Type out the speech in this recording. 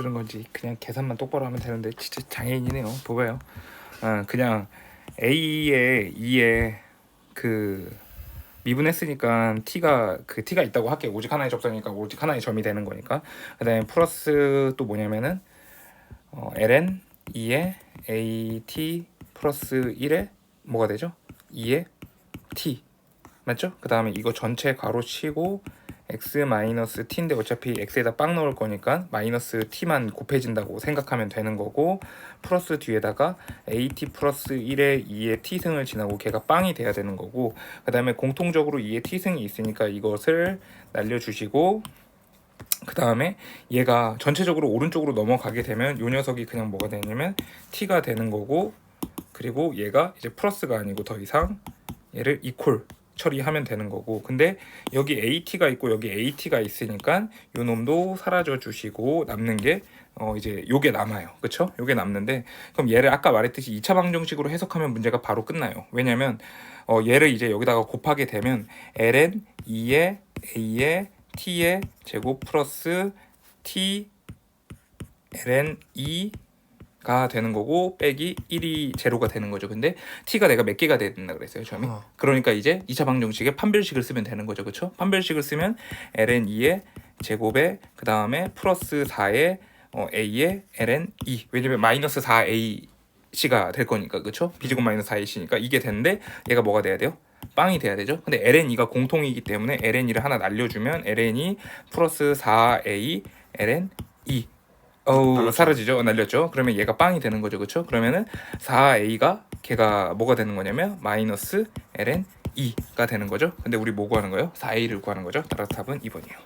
쓰는 건지 그냥 계산만 똑바로 하면 되는데 진짜 장애인이네요. 봐봐요. 아, 그냥 A에 2에 그 미분했으니까 t가 그 t가 있다고 할게요. 오직 하나의 접선이니까 오직 하나의 점이 되는 거니까. 그다음에 플러스 또 뭐냐면은 어, ln 2에 at 플러스 1에 뭐가 되죠? 2에 t 맞죠? 그 다음에 이거 전체 가로 치고 x 마이너스 t인데 어차피 x에다 빵 넣을 거니까 마이너스 t만 곱해진다고 생각하면 되는 거고 플러스 뒤에다가 at 플러스 1에 2의 t승을 지나고 걔가 빵이 돼야 되는 거고 그 다음에 공통적으로 2의 t승이 있으니까 이것을 날려주시고 그 다음에 얘가 전체적으로 오른쪽으로 넘어가게 되면 요 녀석이 그냥 뭐가 되냐면 t가 되는 거고 그리고 얘가 이제 플러스가 아니고 더 이상 얘를 이퀄 처리하면 되는 거고 근데 여기 AT가 있고 여기 AT가 있으니까 요 놈도 사라져 주시고 남는 게 어 이제 요게 남아요. 그쵸? 요게 남는데 그럼 얘를 아까 말했듯이 2차 방정식으로 해석하면 문제가 바로 끝나요. 왜냐면 어 얘를 이제 여기다가 곱하게 되면 ln 2의 a의 t의 제곱 플러스 t ln 2 가 되는 거고 빼기 1이 제로가 되는 거죠. 근데 t가 내가 몇 개가 된다 그랬어요, 처음에. 어. 그러니까 이제 2차 방정식에 판별식을 쓰면 되는 거죠. 그렇죠? 판별식을 쓰면 ln 2의 제곱에 그다음에 플러스 4의 어, a의 ln 2. 왜냐면 마이너스 4a c가 될 거니까. 그렇죠? b제곱 마이너스 4ac니까 이게 되는데 얘가 뭐가 돼야 돼요? 빵이 돼야 되죠. 근데 ln2가 공통이기 때문에 ln2를 하나 날려 주면 ln2 플러스 4a ln 2 어우. 사라지죠. 어, 날렸죠. 그러면 얘가 빵이 되는 거죠. 그렇죠? 그러면은 4a가 걔가 뭐가 되는 거냐면 마이너스 ln 2가 되는 거죠. 근데 우리 뭐 구하는 거예요? 4a를 구하는 거죠. 따라서 답은 2번이에요.